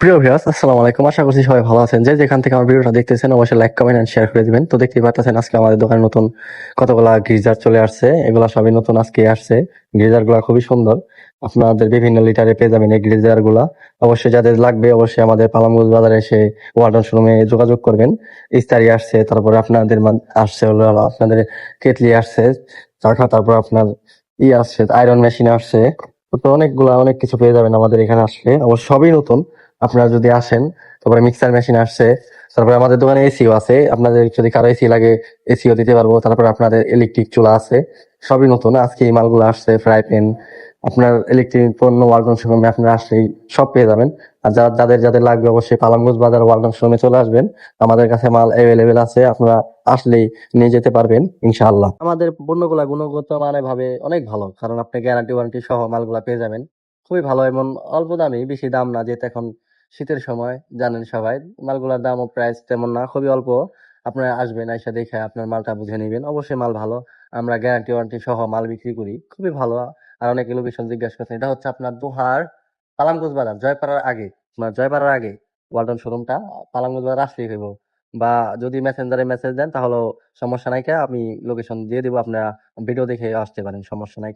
প্রিয় ভিউয়ার্স আসসালামু আলাইকুম। আশা করছি সবাই ভালো আছেন। যে যেখান থেকে আমার ভিডিওটা দেখতেছেন, অবশ্যই লাইক কমেন্ট এন্ড শেয়ার করে দিবেন। তো দেখতেই পাচ্ছেন আজকে আমাদের দোকানে নতুন কতগুলা গিজার চলে আসছে। এগুলা সবই নতুন আজকে আসছে। গিজারগুলা খুবই সুন্দর। আপনাদের বিভিন্ন লিটারে পেয়ে যাবেন এই গিজারগুলা অবশ্যই যাদের লাগবে, অবশ্যই আমাদের পালামগঞ্জ বাজারে এসে ওয়ার্ডন শোরুমে যোগাযোগ করবেন। ইস্তারি আসছে, তারপরে আপনাদের আসছে হলো আপনাদের কেটলি আসছে চাকা তারপর আপনার ই আসছে আয়রন মেশিন আসছে। তো অনেকগুলা অনেক কিছু পেয়ে যাবেন আমাদের এখানে আসলে। অবশ্য সবই নতুন। আপনারা যদি আসেন, তারপরে মিক্সার মেশিন আসছে, তারপরে আমাদের দোকানে এসিও আছে, আপনাদের যদি কারও এসি লাগে এসিও দিতে পারব, তারপরে আপনাদের ইলেকট্রিক চুলা আছে, সবই নতুন, আজকে এই মালগুলো আসছে ফ্রাই প্যান আপনার ইলেকট্রিক পণ্য ওয়ালটন শোরুমে আপনারা আসলেই সব পেয়ে যাবেন। আর যারা যাদের যাদের লাগবে অবশ্যই পালামগঞ্জ বাজার ওয়ালটন শোরুমে চলে আসবেন, আমাদের কাছে মাল অ্যাভেলেবেল আছে, আপনারা আসলেই নিয়ে যেতে পারবেন, ইনশাআল্লাহ। আমাদের পণ্যগুলা গুণগত মানে ভাবে অনেক ভালো, কারণ আপনি গ্যারান্টি ওয়ারেন্টি সহ মালগুলা পেয়ে যাবেন, খুবই ভালো এমন অল্প দামি বেশি দাম না যেহেতু এখন শীতের সময়, জানেন সবাই, মালগুলার দাম ও প্রাইস তেমন না, খুবই অল্প। আপনারা আসবেন এসে দেখে আপনার মালটা বুঝে নেবেন। অবশ্যই মাল ভালো। আমরা গ্যারান্টি ওয়ারেন্টি সহ মাল বিক্রি করি। খুবই ভালো। আর অনেক লোকেশন জিজ্ঞাসা করছেন, এটা হচ্ছে আপনার দোহার পালামগঞ্জ বাজার, জয়পাড়ার আগে? মানে জয়পাড়ার আগে ওয়ালটন শোরুমটা পালামগঞ্জ বাজার আসলেই হইব। বা যদি মেসেঞ্জারে মেসেজ দেন তাহলে সমস্যা নাই আমি লোকেশন দিয়ে দিব, আপনারা ভিডিও দেখে আসতে পারেন, সমস্যা নাই